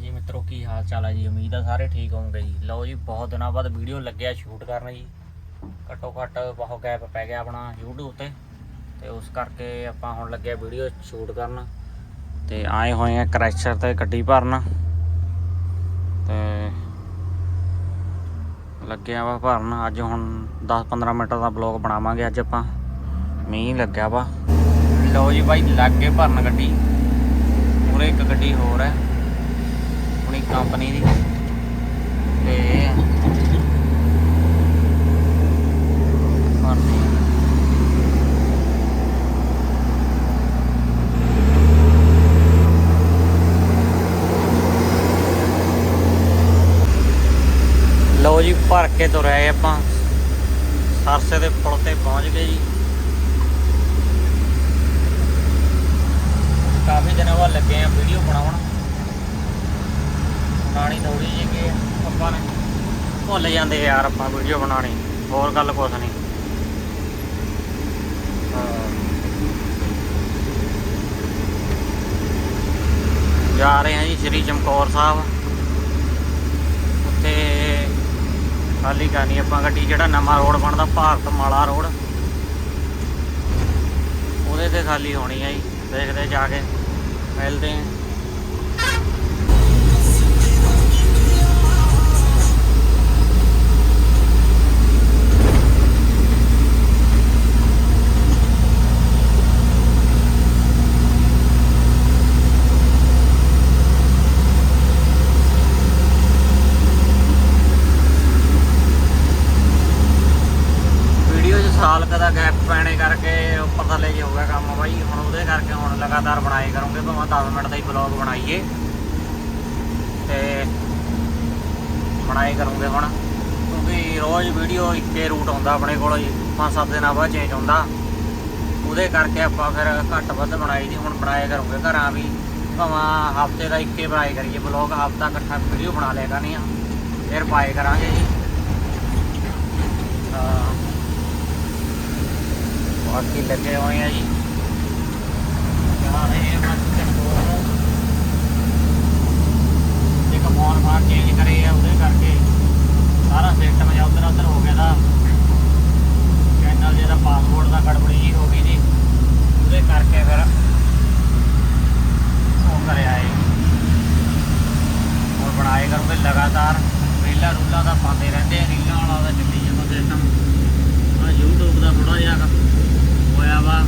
ਹਾਂਜੀ ਮਿੱਤਰੋ, ਕੀ ਹਾਲ ਚਾਲ ਹੈ ਜੀ? ਉਮੀਦ ਆ ਸਾਰੇ ਠੀਕ ਹੋਵੋਗੇ ਜੀ। ਲਓ ਜੀ, ਬਹੁਤ ਦਿਨਾਂ ਬਾਅਦ ਵੀਡੀਓ ਲੱਗਿਆ ਸ਼ੂਟ ਕਰਨ ਜੀ। ਘੱਟੋ ਘੱਟ ਬਹੁਤ ਗੈਪ ਪੈ ਗਿਆ ਆਪਣਾ YouTube ਤੇ। ਤੇ ਉਸ ਕਰਕੇ ਆਪਾਂ ਹੁਣ ਲੱਗਿਆ ਵੀਡੀਓ ਸ਼ੂਟ ਕਰਨ। ਤੇ ਆਏ ਹੋਏ ਆ ਕ੍ਰੈਸ਼ਰ ਤੇ ਗੱਡੀ ਭਰਨ। ਤੇ ਲੱਗਿਆ ਵਾ ਭਰਨ। ਅੱਜ ਹੁਣ 10-15 ਮਿੰਟ ਦਾ ਬਲੌਗ ਬਣਾਵਾਂਗੇ ਅੱਜ ਆਪਾਂ। ਮੀਂਹ ਲੱਗਿਆ ਵਾ। ਲਓ ਜੀ ਬਾਈ, ਲੱਗ ਗਏ ਭਰਨ ਗੱਡੀ। ਉਰੇ ਇੱਕ ਗੱਡੀ ਹੋਰ ਹੈ। ਆਪਣੀ ਕੰਪਨੀ ਦੀ। ਤੇ ਲਓ ਜੀ, ਭਰ ਕੇ ਤੁਰਿਆ ਆਪਾਂ। ਸਰਸੇ ਦੇ ਪੁਲ ਤੇ ਪਹੁੰਚ ਗਏ ਜੀ। ਕਾਫੀ ਦਿਨਾਂ ਬਾਅਦ ਲੱਗੇ ਆ ਵੀਡੀਓ ਬਣਾਉਣ। ਬਣਾਣੀ ਥੋੜੀ ਜਿਹੀ ਕਿ ਆਪਾਂ ਨੇ। ਭੁੱਲ ਜਾਂਦੇ ਯਾਰ ਆਪਾਂ ਵੀਡੀਓ ਬਣਾਣੀ ਹੋਰ ਗੱਲ ਕੁਛ ਨਹੀਂ। ਜਾ ਰਹੇ ਹਾਂ ਜੀ ਸ੍ਰੀ ਚਮਕੌਰ ਸਾਹਿਬ। ਉੱਥੇ ਖਾਲੀ ਕਰਨੀ ਆਪਾਂ ਗੱਡੀ, ਜਿਹੜਾ ਨਵਾਂ ਰੋਡ ਬਣਦਾ, ਭਾਰਤ ਮਾਲਾ ਰੋਡ। ਉਹਦੇ ਤੇ ਖਾਲੀ ਹੋਣੀ ਆ ਜੀ, ਦੇਖਦੇ ਜਾ ਕੇ, ਮਿਲਦੇ ਹਾਂ। ਲਗਾਤਾਰ ਬਣਾਏ ਕਰੂੰਗੇ, ਭਾਵੇਂ 10 ਮਿੰਟ ਦਾ ਹੀ ਬਲੌਗ ਬਣਾਈਏ। ਤੇ ਬਣਾਏ ਕਰੂੰਗੇ ਹੁਣ। ਕਿਉਂਕਿ ਰੋਜ਼ ਵੀਡੀਓ ਇੱਕੇ ਰੂਟ ਆਉਂਦਾ ਆਪਣੇ ਕੋਲ, ਪੰਜ ਸੱਤ ਦਿਨਾਂ ਬਾਅਦ ਚੇਂਜ ਹੁੰਦਾ। ਉਹਦੇ ਕਰਕੇ ਆਪਾਂ ਫਿਰ ਘੱਟ ਵੱਧ ਬਣਾਈ ਦੀ, ਹੁਣ ਬਣਾਏ ਕਰੂੰਗੇ ਘਰਾਂ ਵੀ। ਭਾਵੇਂ ਹਫ਼ਤੇ ਦਾ ਇੱਕੇ ਬਣਾਏ ਕਰੀਏ ਬਲੌਗ ਹਫਤਾ ਇਕੱਠਾ ਵੀਡੀਓ ਬਣਾ ਲਿਆ ਕਰਨੀ ਆ। ਫਿਰ ਪਾਏ ਕਰਾਂਗੇ ਜੀ। ਬਾਕੀ ਲੱਗੇ ਹੋਏ ਆ ਜੀ ਰਹੇ ਆ ਬਸ ਚੰਗੋਰ ਇੱਕ ਫੋਨ ਫਾਨ ਚੇਂਜ ਕਰੇ ਆ ਉਹਦੇ ਕਰਕੇ ਸਾਰਾ ਸਿਸਟਮ ਜਿਹਾ ਉਧਰ ਉਧਰ ਹੋ ਗਿਆ ਦਾ ਚੈਨਲ ਜਿਹਦਾ ਪਾਸਵਰਡ ਦਾ ਗੜਬੜੀ ਜੀ ਹੋ ਗਈ ਜੀ ਉਹਦੇ ਕਰਕੇ ਫਿਰ ਉਹ ਕਰਿਆ ਏ ਹੋਰ ਬਣਾਏ ਕਰੂੰਗੇ ਲਗਾਤਾਰ ਰੀਲਾਂ ਰੂਲਾਂ ਦਾ ਪਾਉਂਦੇ ਰਹਿੰਦੇ ਆ ਰੀਲਾਂ ਵਾਲਾ ਦਾ ਚੱਲੀ ਜਾਂਦਾ ਸਿਸਟਮ ਆ YouTube ਦਾ ਥੋੜਾ ਜਿਹਾ ਕੁ ਹੋਇਆ ਵਾ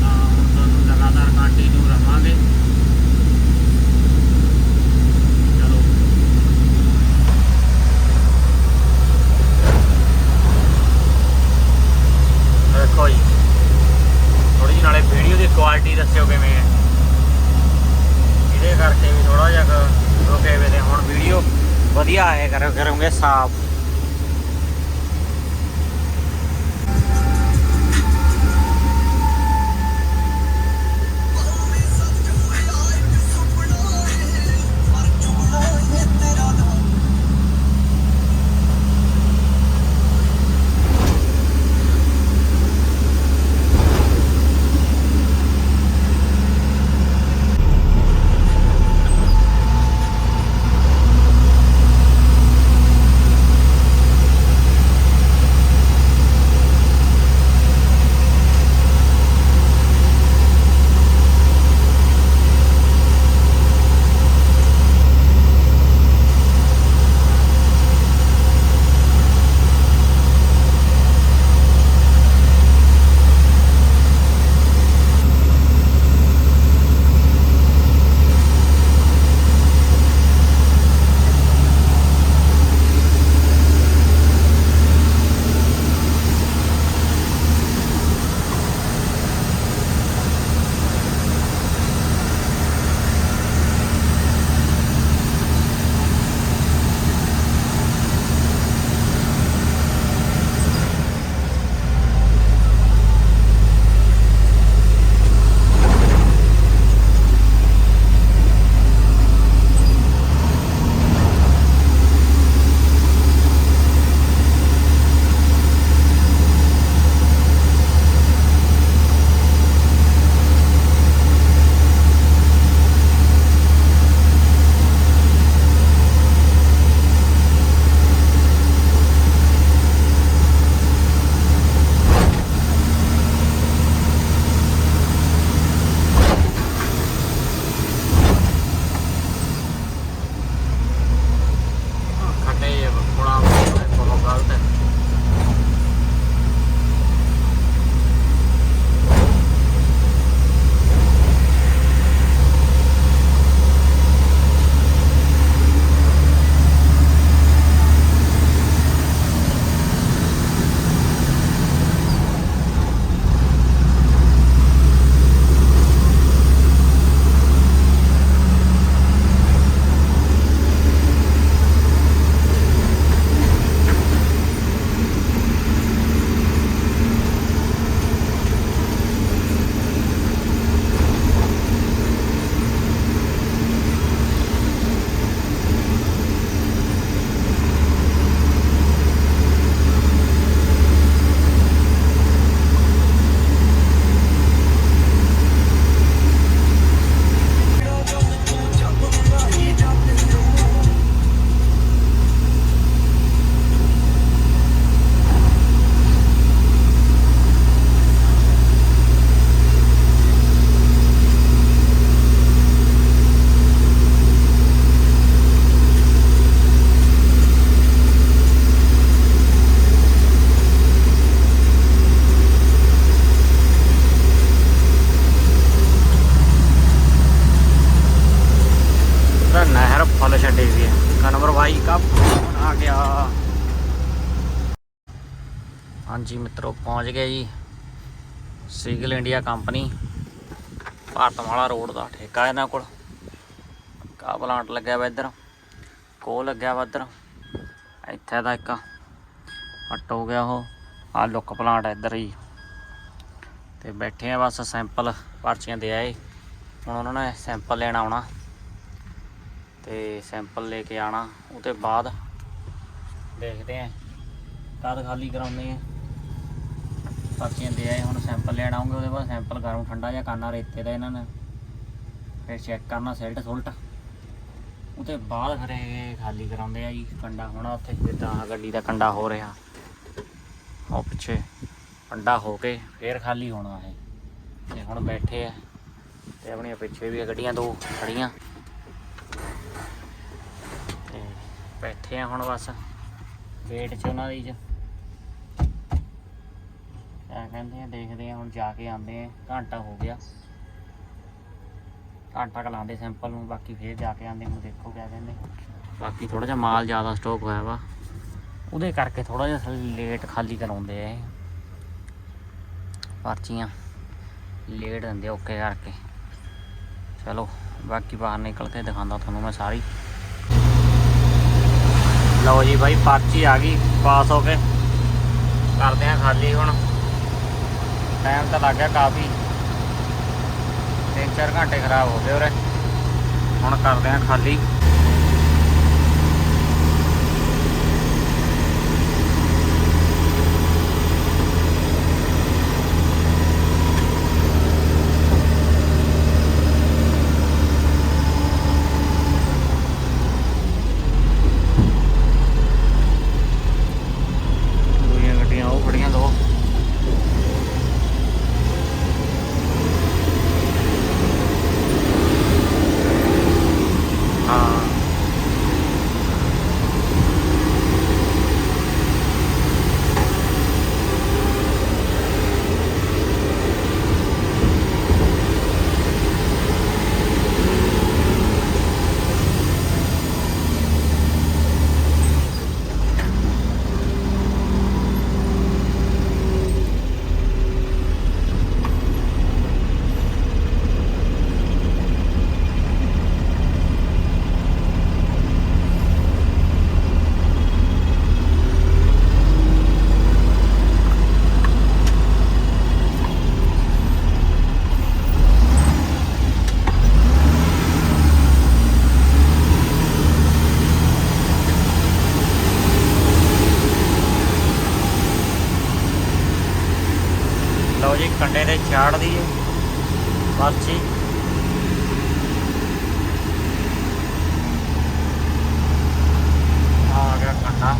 ਤਾਂ ਹੁਣ ਤੁਹਾਨੂੰ ਲਗਾਤਾਰ ਕੰਟੀਨਿਊ ਰਵਾਂਗੇ ਚਲੋ ਦੇਖੋ ਜੀ ਥੋੜੀ ਜਿਹੀ ਨਾਲੇ ਵੀਡੀਓ ਦੀ ਕੁਆਲਿਟੀ ਦੱਸਿਓ ਕਿਵੇਂ ਹੈ ਇਹਦੇ ਕਰਕੇ ਵੀ ਥੋੜਾ ਜਿਹਾ ਰੁਕੇ ਵੇ ਤੇ ਹੁਣ ਵੀਡੀਓ ਵਧੀਆ ਆਏ ਕਰ ਕਰੋਗੇ ਸਾਫ਼। ਮਿੱਤਰੋ, ਪਹੁੰਚ ਗਏ ਜੀ ਸਿਗਲ ਇੰਡੀਆ ਕੰਪਨੀ ਭਾਰਤਮਾਲਾ ਰੋਡ ਦਾ ਠੇਕਾ ਇਹਨਾਂ ਕੋਲ। ਕਾ ਪਲਾਂਟ ਲੱਗਿਆ ਵਾ ਇੱਧਰ ਕੋ ਲੱਗਿਆ ਵਾ ਇੱਧਰ। ਇੱਥੇ ਦਾ ਇੱਕ ਹਟ ਹੋ ਗਿਆ ਉਹ ਆ ਲੁੱਕ ਪਲਾਂਟ ਇੱਧਰ ਹੀ ਤੇ ਬੈਠੇ ਆ ਬਸ ਸੈਂਪਲ ਪਰਚੀਆਂ ਦੇ ਆਏ। ਹੁਣ ਉਹਨਾਂ ਨੇ ਸੈਂਪਲ ਲੈਣ ਆਉਣਾ। ਤੇ ਸੈਂਪਲ ਲੈ ਕੇ ਆਣਾ ਉਹਦੇ ਬਾਅਦ ਦੇਖਦੇ ਆਂ। ਕਦ ਖਾਲੀ ਕਰਾਉਂਦੇ ਆ। ਪਰਚੀਆਂ ਦੇ ਆਏ, ਹੁਣ ਸੈਂਪਲ ਲੈਣ ਆਉਂਗੇ, ਉਹਦੇ ਬਾਅਦ ਸੈਂਪਲ ਗਰਮ ਠੰਡਾ ਜਿਹਾ ਕਰਨਾ, ਰੇਤੇ ਦਾ ਇਹਨਾਂ ਨੇ। ਫਿਰ ਚੈੱਕ ਕਰਨਾ ਸਿਲਟ ਸੁਲਟ ਉਹਦੇ ਬਾਅਦ ਫਿਰ ਇਹ ਖਾਲੀ ਕਰਾਉਂਦੇ ਆ ਜੀ, ਕੰਡਾ ਹੋਣਾ ਉੱਥੇ, ਜਿੱਦਾਂ ਗੱਡੀ ਦਾ ਕੰਡਾ ਹੋ ਰਿਹਾ। ਉਹ ਪਿੱਛੇ ਕੰਡਾ ਹੋ ਕੇ ਫੇਰ ਖਾਲੀ ਹੋਣਾ ਇਹ। ਤੇ ਹੁਣ ਬੈਠੇ ਆ, ਤੇ ਆਪਣੀਆਂ ਪਿੱਛੇ ਵੀ ਆ ਗੱਡੀਆਂ ਦੋ ਖੜੀਆਂ। ਤੇ ਬੈਠੇ ਆ ਹੁਣ ਬਸ ਵੇਟ ਚ ਉਹਨਾਂ ਦੀ ਚ ਕਹਿੰਦੇ ਆ, ਦੇਖਦੇ ਆ, ਹੁਣ ਜਾ ਕੇ ਆਉਂਦੇ ਆ, ਘੰਟਾ ਹੋ ਗਿਆ। ਘੰਟਾ ਕਲਾਉਂਦੇ ਸੈਂਪਲ ਨੂੰ, ਬਾਕੀ ਫੇਰ ਜਾ ਕੇ ਆਉਂਦੇ ਹੁਣ ਦੇਖੋ ਕਿਆ ਕਹਿੰਦੇ। ਬਾਕੀ ਥੋੜਾ ਜਿਹਾ ਮਾਲ ਜ਼ਿਆਦਾ ਸਟਾਕ ਹੋਇਆ ਵਾ। ਉਹਦੇ ਕਰਕੇ ਥੋੜਾ ਜਿਹਾ ਲੇਟ ਖਾਲੀ ਕਰਾਉਂਦੇ ਆ ਪਰਚੀਆਂ ਲੇਟ ਦਿੰਦੇ ਓਕੇ ਕਰਕੇ। ਚਲੋ, ਬਾਕੀ ਬਾਹਰ ਨਿਕਲ ਕੇ ਦਿਖਾਉਂਦਾ ਤੁਹਾਨੂੰ ਮੈਂ ਸਾਰੀ। ਲਓ ਜੀ ਭਾਈ ਪਰਚੀ ਆ ਗਈ ਪਾਸ ਹੋ ਕੇ। ਕਰਦੇ ਆ ਖਾਲੀ ਹੁਣ। ਟਾਈਮ ਤਾਂ ਲੱਗ ਗਿਆ ਕਾਫੀ। ਤਿੰਨ ਚਾਰ ਘੰਟੇ ਖਰਾਬ ਹੋ ਗਏ ਉਰੇ। ਹੁਣ ਕਰਦੇ ਆ ਖਾਲੀ ਦੂਜੀਆਂ ਗੱਡੀਆਂ ਉਹ ਖੜੀਆਂ ਦੋ ਹਾਂ ਲਓ ਜੀ ਕੰਡੇ ਤੇ ਚਾੜ ਦਈਏ ਪਰਚੀ ਆ ਗਿਆ ਕੰਡਾ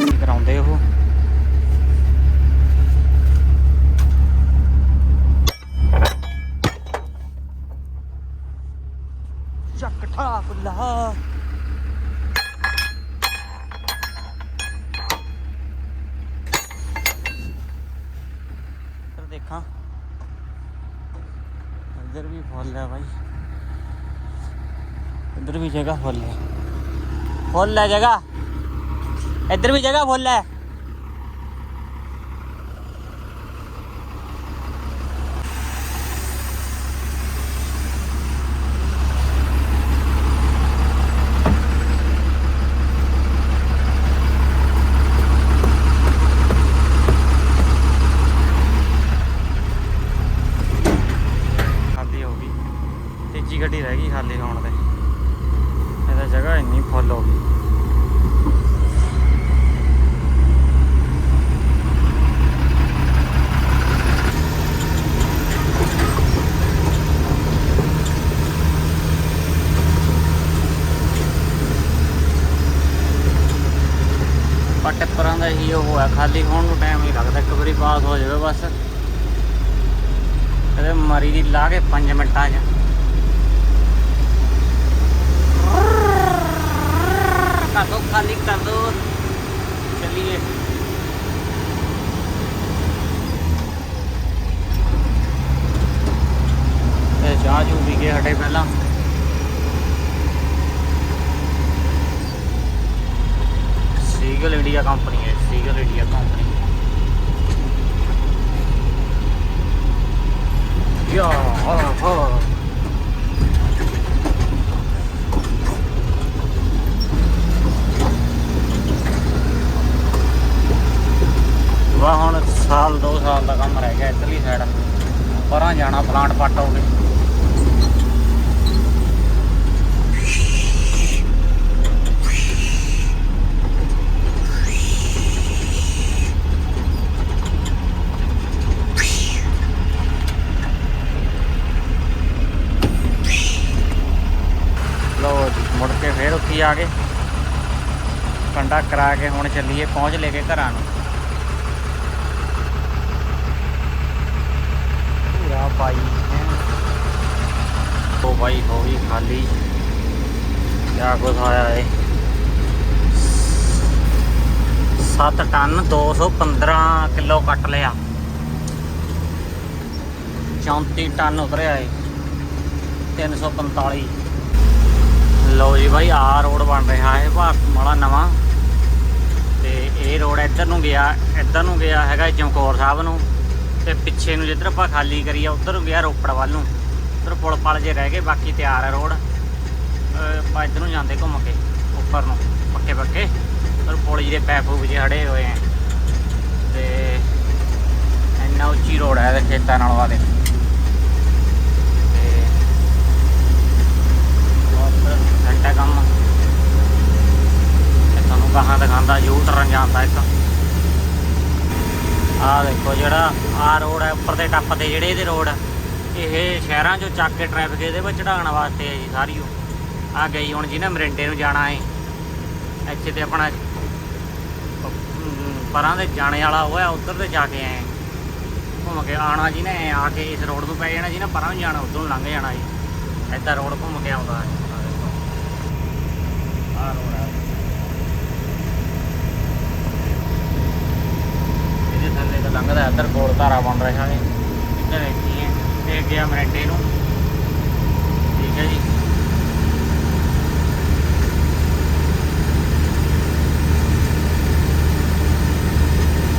ਕੀ ਕਰਾਉਂਦੇ ਉਹ ਚੱਕ ਠਾ ਫੁੱਲਾ ਇੱਧਰ ਦੇਖਾਂ ਇੱਧਰ ਵੀ ਫੁੱਲ ਹੈ ਭਾਈ ਇੱਧਰ ਵੀ ਜਗ੍ਹਾ ਫੁੱਲ ਹੈ। ਫੁੱਲ ਹੈ ਜਗ੍ਹਾ। ਇੱਧਰ ਵੀ ਜਗ੍ਹਾ ਕੰਡਾ ਕਰਾ ਕੇ ਹੁਣ ਚੱਲੀਏ, ਪਹੁੰਚ ਲੈ ਕੇ ਘਰਾਂ ਨੂੰ। ਪੂਰਾ ਬਾਈ ਉਹ ਬਾਈ ਹੋ ਗਈ ਖਾਲੀ। ਕਿਆ ਕੁਛ ਆਇਆ ਏ। 7 ਟਨ 215 ਕਿਲੋ ਕੱਟ ਲਿਆ। 34 ਟਨ ਉਤਰਿਆ ਏ। 345 ਲੋ ਜੀ ਭਾਈ ਆ ਰੋਡ ਬਣ ਰਿਹਾ ਹੈ ਭਾਰਤ ਮਾਲਾ ਨਵਾਂ। ਇਹ ਰੋਡ ਇੱਧਰ ਨੂੰ ਗਿਆ, ਇੱਧਰ ਨੂੰ ਗਿਆ ਹੈਗਾ ਚਮਕੌਰ ਸਾਹਿਬ ਨੂੰ। ਤੇ ਪਿੱਛੇ ਨੂੰ ਜਿੱਧਰ ਆਪਾਂ ਖਾਲੀ ਕਰੀ ਆ ਉੱਧਰ ਨੂੰ ਗਿਆ ਰੋਪੜ ਵੱਲ ਨੂੰ। ਉੱਧਰ ਪੁਲ ਪਲ ਜੇ ਰਹਿ ਗਏ, ਬਾਕੀ ਤਿਆਰ ਹੈ ਰੋਡ। ਆਪਾਂ ਇੱਧਰ ਨੂੰ ਜਾਂਦੇ ਘੁੰਮ ਕੇ, ਉੱਪਰ ਨੂੰ, ਪੱਕੇ ਪੱਕੇ। ਉੱਧਰ ਪੁਲ ਜਿਹੇ ਪੈਪ ਪੂਪ ਜਿਹੇ ਖੜੇ ਹੋਏ ਆ। ਤੇ ਇੰਨਾ ਉੱਚੀ ਰੋਡ ਹੈ ਇਹਦੇ ਖੇਤਾਂ ਨਾਲ ਵਾਲੇ ਤੇ ਬਹੁਤ ਘੰਟਾ ਕੰਮ। ਇਹ ਤੁਹਾਨੂੰ ਕਹਾਂ ਦਿਖਾਉਂਦਾ ਯੂ ਟਰਨ ਜਾਂਦਾ ਇੱਕ। ਆਹ ਦੇਖੋ ਜਿਹੜਾ ਆਹ ਰੋਡ ਹੈ, ਉੱਪਰ ਦੇ ਟੱਪ ਤੇ ਜਿਹੜੇ ਇਹਦੇ ਰੋਡ ਇਹ ਸ਼ਹਿਰਾਂ ਚੋਂ ਚੱਕ ਕੇ ਟ੍ਰੈਫਿਕ ਇਹਦੇ ਵਿੱਚ ਚੜਾਉਣ ਵਾਸਤੇ ਹੈ ਜੀ ਸਾਰੀ ਉਹ। ਆ ਗਈ ਹੁਣ ਜਿਹਨੇ ਮਰਿੰਡੇ ਨੂੰ ਜਾਣਾ ਹੈ ਇੱਥੇ ਤੇ ਆਪਣਾ ਪਰਾਂ ਦੇ ਜਾਣੇ ਵਾਲਾ ਉਹ ਹੈ, ਉੱਧਰ ਤੇ ਜਾ ਕੇ ਆਏ ਘੁੰਮ ਕੇ ਆਣਾ ਜੀ ਨੇ ਆ ਕੇ ਇਸ ਰੋਡ ਨੂੰ ਪੈ ਜਾਣਾ ਜੀ ਨਾ ਪਰਾਂ ਨੂੰ ਜਾਣਾ, ਉਧਰੋਂ ਲੰਘ ਜਾਣਾ ਜੀ। ਏਦਾਂ ਰੋਡ ਘੁੰਮ ਕੇ ਆਉਂਦਾ ਹੈ। ਆਹ ਰੋਡ ਹੈ ਥੱਲੇ ਤਾਂ ਲੰਘਦਾ, ਇੱਧਰ ਗੋਲ ਧਾਰਾ ਬਣ ਰਿਹਾ ਹੈ ਇੱਧਰ ਇੱਥੇ ਹੈ ਤੇ ਗਿਆ ਮਰੰਡੇ ਨੂੰ। ਠੀਕ ਹੈ ਜੀ।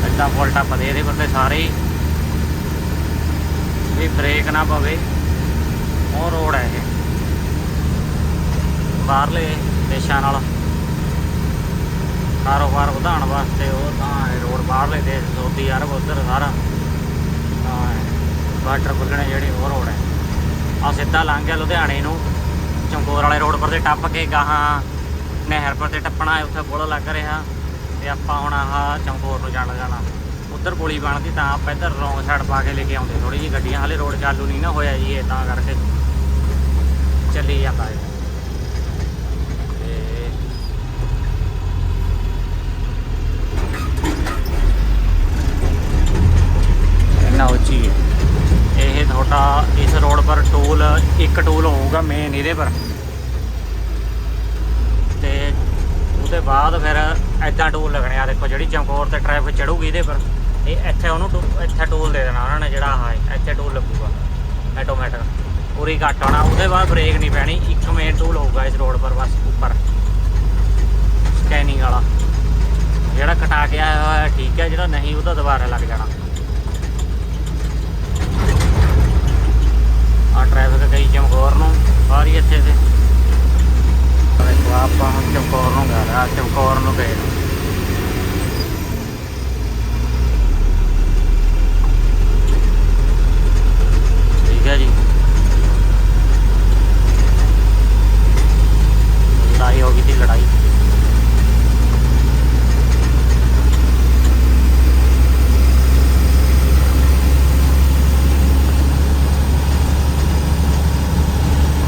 ਇੱਦਾਂ ਫੁੱਲ ਪਦੇ ਦੇ ਇਹਦੇ ਬੰਦੇ ਸਾਰੇ ਵੀ ਬ੍ਰੇਕ ਨਾ ਪਵੇ। ਉਹ ਰੋਡ ਹੈ ਇਹ। ਬਾਹਰਲੇ ਦੇਸ਼ਾਂ ਨਾਲ। ਕਾਰੋਬਾਰ ਵਧਾਉਣ ਵਾਸਤੇ ਉਹ ਤਾਂ ਰੋਡ ਬਾਹਰਲੇ ਦੇਸ਼, ਸਾਊਦੀ ਅਰਬ, ਉੱਧਰ ਸਾਰਾ, ਤਾਂ ਬਾਰਡਰ ਖੁੱਲਣੇ ਜਿਹੜੀ ਉਹ ਰੋਡ ਹੈ। ਆ ਸਿੱਧਾ ਲੰਘ ਗਿਆ ਲੁਧਿਆਣੇ ਨੂੰ, ਚਮਕੌਰ ਵਾਲੇ ਰੋਡ ਪਰ ਤੇ ਟੱਪ ਕੇ ਗਾਹਾਂ ਨਹਿਰ ਪਰ ਤੇ ਟੱਪਣਾ ਹੈ, ਉੱਥੇ ਪੁਲ ਲੱਗ ਰਿਹਾ ਤੇ ਆਪਾਂ ਹੁਣ ਆਹ ਚਮਕੌਰ ਨੂੰ ਜਾਣ ਜਾਣਾ। ਉੱਧਰ ਪੁਲੀ ਬਣਦੀ ਤਾਂ ਆਪਾਂ ਇੱਧਰ ਰੌਂਗ ਸਾਈਡ ਪਾ ਕੇ ਲੈ ਕੇ ਆਉਂਦੇ। ਥੋੜੀ ਜਿਹੀ ਗੱਡੀਆਂ ਹਾਲੇ ਰੋਡ ਚਾਲੂ ਨਹੀਂ ਨਾ ਹੋਇਆ ਜੀ, ਇਹ ਤਾਂ ਕਰਕੇ ਚੱਲੀ ਜਾਂਦਾ ਹੈ ਤੇ ਇੰਨਾ ਉੱਚੀ ਇਹ ਤੁਹਾਡਾ ਇਸ ਰੋਡ ਪਰ ਟੋਲ, ਇੱਕ ਟੋਲ ਹੋਊਗਾ ਮੇਨ ਇਹਦੇ ਪਰ। ਤੇ ਉਹਦੇ ਬਾਅਦ ਫਿਰ ਐਦਾਂ ਟੋਲ ਲੱਗਣੇ ਆ। ਦੇਖੋ ਜਿਹੜੀ ਚਮਕੌਰ ਤੇ ਟ੍ਰੈਫਿਕ ਚੜੂਗੀ ਇਹਦੇ ਪਰ, ਇਹ ਇੱਥੇ ਉਹਨੂੰ ਇੱਥੇ ਟੋਲ ਦੇ ਦੇਣਾ ਉਹਨਾਂ ਨੇ ਜਿਹੜਾ ਆਹ ਇੱਥੇ ਟੋਲ ਲੱਗੂਗਾ ਆਟੋਮੈਟਿਕ ਪੂਰੀ ਘੱਟ ਆਉਣਾ ਉਹਦੇ ਬਾਅਦ ਬ੍ਰੇਕ ਨਹੀਂ ਪੈਣੀ। ਇੱਕ ਮੇਨ ਟੋਲ ਹੋਊਗਾ ਇਸ ਰੋਡ ਪਰ, ਬਸ ਉੱਪਰ। ਸਕੈਨਿੰਗ ਵਾਲਾ। ਜਿਹੜਾ ਕਟਾ ਕੇ ਆਇਆ ਹੋਇਆ, ਠੀਕ ਹੈ। ਜਿਹੜਾ ਨਹੀਂ ਉਹਦਾ ਦੁਬਾਰਾ ਲੱਗ ਜਾਣਾ। ਆ ਟ੍ਰੈਫਿਕ ਗਈ ਚਮਕੌਰ ਨੂੰ ਸਾਰੀ ਇੱਥੇ ਤੇ। ਆਹ ਦੇਖੋ, ਆਪਾਂ ਹੁਣ ਚਮਕੌਰ ਨੂੰ ਗਏ ਆ ਚਮਕੌਰ ਨੂੰ ਗਏ ਠੀਕ ਹੈ ਜੀ। ਲੜਾਈ ਹੋ ਗਈ ਸੀ, ਲੜਾਈ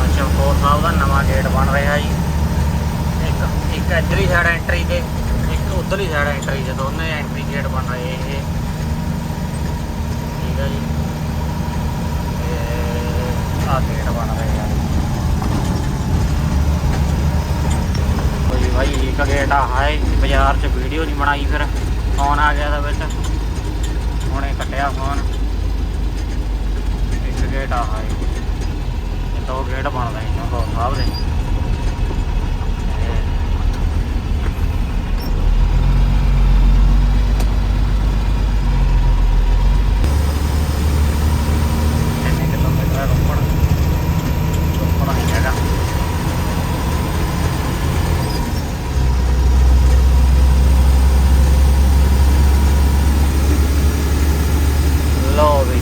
ਅੱਛਾ ਸਾਹਿਬ ਦਾ ਨਵਾਂ ਗੇਟ ਬਣ ਰਿਹਾ ਜੀ ਇੱਕ ਇੱਕ ਇੱਧਰਲੀ ਸਾਈਡ ਐਂਟਰੀ ਤੇ ਇੱਕ ਉਧਰਲੀ ਸਾਈਡ ਐਂਟਰੀ ਚ ਦੋਨੇ ਐਂਟਰੀ ਗੇਟ ਬਣ ਰਹੇ ਇਹ ਠੀਕ ਹੈ ਜੀ ਤੇ ਆ ਗੇਟ ਬਣ ਰਹੇ ਆ ਕੋਈ ਭਾਈ ਇੱਕ ਗੇਟ ਆ ਹੈ ਬਾਜ਼ਾਰ ਚ ਵੀਡੀਓ ਨਹੀਂ ਬਣਾਈ ਫਿਰ। ਫੋਨ ਆ ਗਿਆ ਦਾ ਵਿੱਚ। ਹੁਣੇ ਕੱਟਿਆ ਫੋਨ ਇੱਕ ਗੇਟ ਆ ਹੈ ਇਹ ਦੋ ਗੇਟ ਬਣ ਰਹੇ ਨੇ ਦੋ ਸਾਹਿਬ ਦੇ ਤੇ ਕਿੰਨੇ ਕਿਲੋਮੀਟਰ ਹੈ ਰੋਪੜ ਰੋਪੜ ਨਹੀਂ ਹੈਗਾ ਲੋ ਵੀ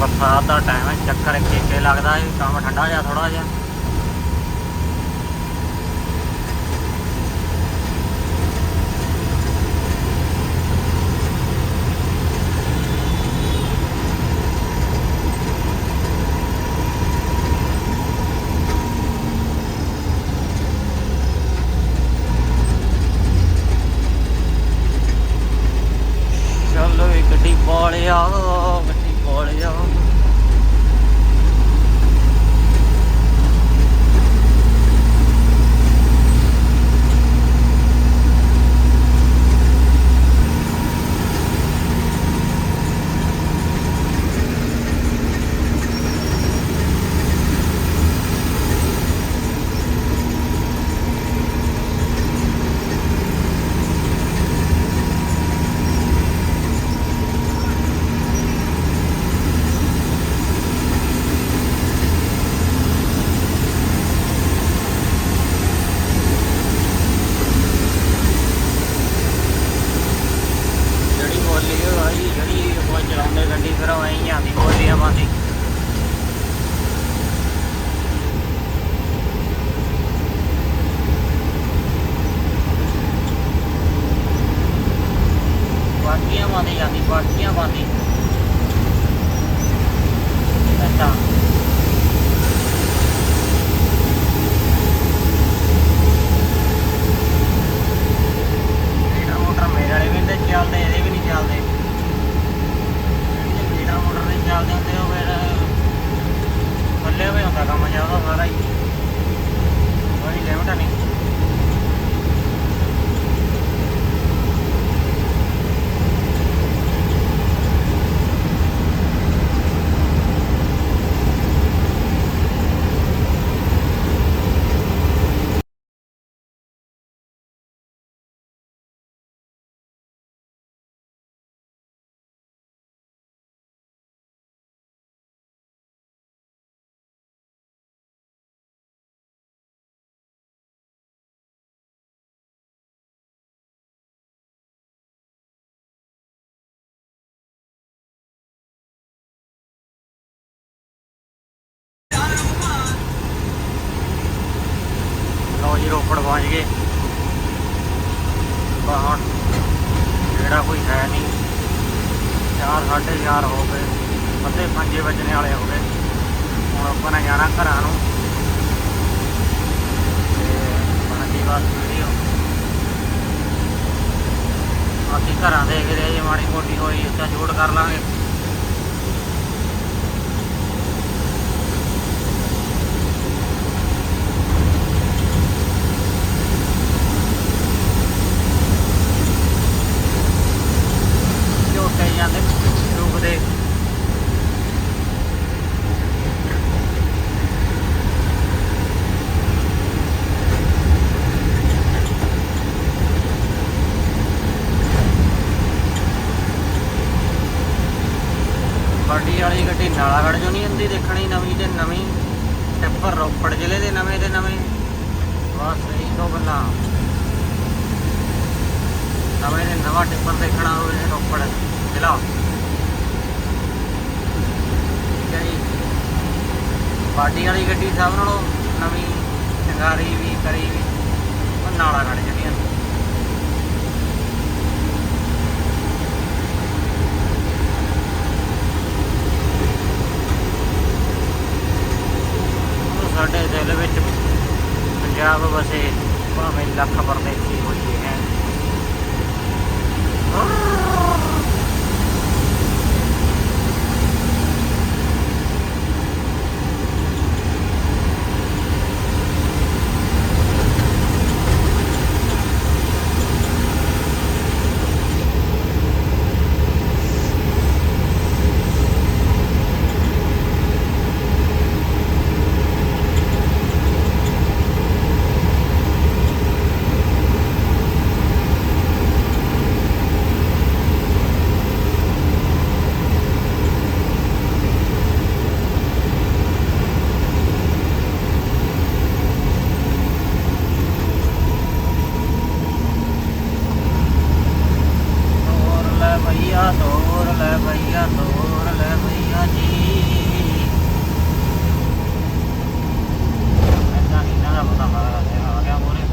ਬਰਸਾਤ ਦਾ ਟਾਈਮ ਹੈ ਚੱਕਰ ਇੱਕ ਕੇ ਲੱਗਦਾ ਹੈ ਕੰਮ ਠੰਡਾ ਜਿਹਾ ਥੋੜਾ ਜਿਹਾ ਚਲੋ ਵੀ ਗੱਡੀ ਪੋਲਿਆ ਗੱਡੀ ਪੋਲਿਆ ਜਿਹੜੀ ਬੋਲੀ ਉਹ ਆਈ ਜਿਹੜੀ ਉਹ ਚਲਾਉਂਦੇ ਗੱਡੀ ਫਿਰ ਉਹ ਐਂ ਆਂਦੀ ਬੋਲੀ ਆਵਾਂਦੀ ਬਾਕੀਆਂ ਬਾਂਦੀ ਜਾਂਦੀ ਬਾਕੀਆਂ ਬਾਂਦੀ ਅੱਛਾ ਮੀਟਰ ਮੋਟਰ ਮੇਰੇ ਵਾਲੇ ਵੀ ਨਹੀਂ ਚੱਲਦੇ ਇਹਦੇ ਵੀ ਨਹੀਂ ਚੱਲਦੇ ਜਿਹੜੇ ਮੀਟਰ ਮੋਟਰ ਹੁੰਦੇ ਉਹ ਫਿਰ ਥੱਲੇ ਵੀ ਹੁੰਦਾ ਕੰਮ ਜਿਹਾ ਸਾਰਾ ਹੀ? ਕੋਈ ਲਿਮਟ ਨਹੀਂ। ਲਓ ਰੋਪੜ ਪਹੁੰਚ ਗਏ। ਬਾ ਹੁਣ ਜਿਹੜਾ ਕੋਈ ਹੈ ਨਹੀਂ। ਚਾਰ ਸਾਢੇ ਚਾਰ ਹੋ ਗਏ। ਅੱਧੇ ਪੰਜੇ ਵੱਜਣੇ ਵਾਲੇ ਹੋ ਗਏ। ਹੁਣ ਆਪਾਂ ਨੇ ਜਾਣਾ ਘਰਾਂ ਨੂੰ। ਤੇ ਬਣਦੀ ਬਾਤ ਵੀਡੀਓ ਬਾਕੀ ਘਰਾਂ ਦੇ ਜਿਹੜੇ ਜੇ ਮਾੜੀ ਮੋਟੀ ਹੋਈ, ਉੱਚਾ ਜੋੜ ਕਰ ਲਾਂਗੇ ਝੋਟੇ ਜਾਂਦੇ ਰੁਕਦੇ ਸਾਡੀ ਵਾਲੀ ਗੱਡੀ ਨਾਲਾਗੜ੍ਹ ਚੋਂ ਨਹੀਂ ਦੇਖਣੀ, ਨਵੀਂ ਤੇ ਨਵੀਂ। ਟਿੱਪਰ ਰੋਪੜ ਜ਼ਿਲ੍ਹੇ ਦੇ ਨਵੇਂ ਤੇ ਨਵੇਂ। ਬਸ ਇਹੀ ਤੋਂ ਗੱਲਾਂ। ਨਵੇਂ ਦੇ ਨਵਾਂ ਟਿੱਪਰ ਦੇਖਣਾ ਹੋਵੇ ਰੋਪੜ ਜ਼ਿਲ੍ਹਾ। ਠੀਕ ਹੈ ਜੀ। ਬਾਡੀ ਵਾਲੀ ਗੱਡੀ ਸਭ ਨਾਲੋਂ ਨਵੀਂ ਚੰਗਾਰੀ ਵੀ ਕਰੀ ਵੀ ਉਹ ਨਾਲਾਗੜ੍ਹ ਜਿਹੜੀਆਂ ਉਹ ਸਾਡੇ ਦਿਲ ਵਿੱਚ ਪੰਜਾਬ ਵਸੇ ਭਾਵੇਂ ਲੱਖ ਪਰਦੇਸੀ ਹੋਈਏ ਤੋਰ ਲੈ ਭਈਆ ਤੋਰ ਲੈ ਭਈਆ ਤੋਰ ਲੈ ਭਈਆ ਜੀ ਐਦਾਂ ਹੀ ਨਾ ਪਤਾ ਮਾਰਾ ਆ ਗਿਆ ਮੋਰੇ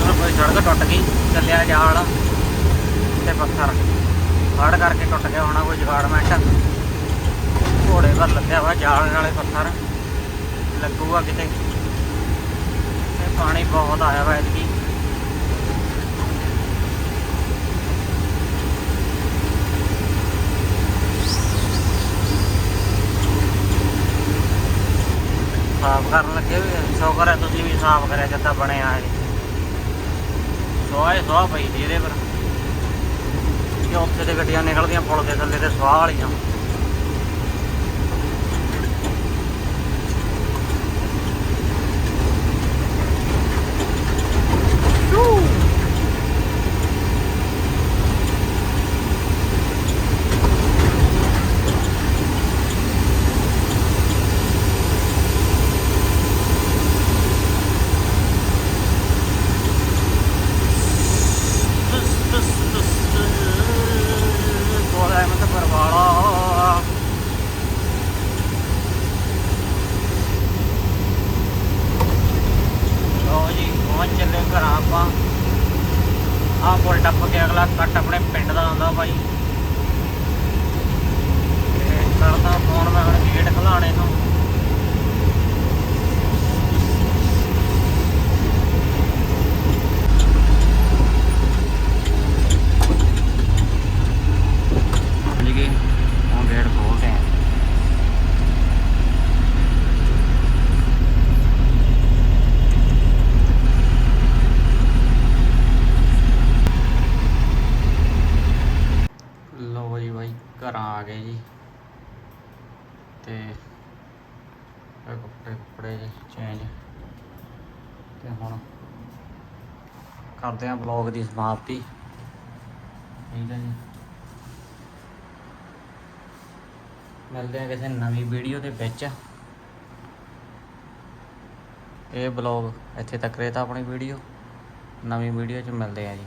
ਚਲੋ ਕੋਈ ਸੜਕ ਟੁੱਟ ਗਈ ਚੱਲਿਆ ਜਾਲ ਤੇ ਪੱਥਰ ਫੜ ਕਰਕੇ ਟੁੱਟ ਗਿਆ ਹੋਣਾ ਕੋਈ ਜਗਾੜਮੈਂਟ ਘੋੜੇ ਪਰ ਲੱਗਿਆ ਵਾ ਜਾਲ ਨਾਲੇ ਪੱਥਰ ਲੱਗੂਗਾ ਕਿਤੇ। ਤੇ ਪਾਣੀ ਬਹੁਤ ਆਇਆ ਵਾ ਐਤਕੀ। ਸਾਫ਼ ਕਰਨ ਲੱਗੇ ਵੀ ਸ਼ੁਕਰ ਹੈ ਤੁਸੀਂ ਵੀ ਸਾਫ਼ ਕਰਿਆ ਜਿੱਦਾਂ ਬਣਿਆ ਹੈ ਸਵਾਹ ਸਵਾਹ ਪਈ ਦੀ ਇਹਦੇ ਪਰ। ਕਿ ਉੱਥੇ ਤੇ ਗੱਡੀਆਂ ਨਿਕਲਦੀਆਂ, ਪੁਲ ਦੇ ਥੱਲੇ ਤੇ ਸਵਾਹ ਵਾਲੀਆਂ ਕੋਲਾ ਮਤ ਪਰਵਾਲਾ ਲੋ ਜੀ ਪਹੁੰਚ ਚੱਲੇ ਘਰਾਂ ਆਪਾਂ ਆਹ ਪੁਲ ਟੱਪ ਕੇ ਅਗਲਾ ਕੱਟ ਆਪਣੇ ਪਿੰਡ ਦਾ ਆਉਂਦਾ ਬਾਈ ਤੇ ਕਰਦਾ ਫੋਨ ਮੈਂ ਹੁਣ ਗੇਟ ਖਲਾਣੇ ਨੂੰ ਜੀ ਕੇ ਹੁਣ ਗੇਟ ਖੋਲਦੇ ਆਂ ਲੋ ਜੀ ਬਾਈ ਘਰਾਂ ਆ ਗਏ ਜੀ ਤੇ ਇਹ ਕੱਪੜੇ ਕੱਪੜੇ ਚੇਂਜ ਤੇ ਹੁਣ। ਕਰਦੇ ਆਂ ਬਲੌਗ ਦੀ ਸਮਾਪਤੀ। ਠੀਕ ਹੈ ਜੀ। ਮਿਲਦੇ ਆ ਕਿਸੇ ਨਵੀਂ ਵੀਡੀਓ ਦੇ ਵਿੱਚ। ਇਹ ਬਲੌਗ ਇੱਥੇ ਤੱਕ ਰਹਿਤਾ ਆਪਣੀ ਵੀਡੀਓ ਨਵੀਂ ਵੀਡੀਓ 'ਚ ਮਿਲਦੇ ਆ ਜੀ।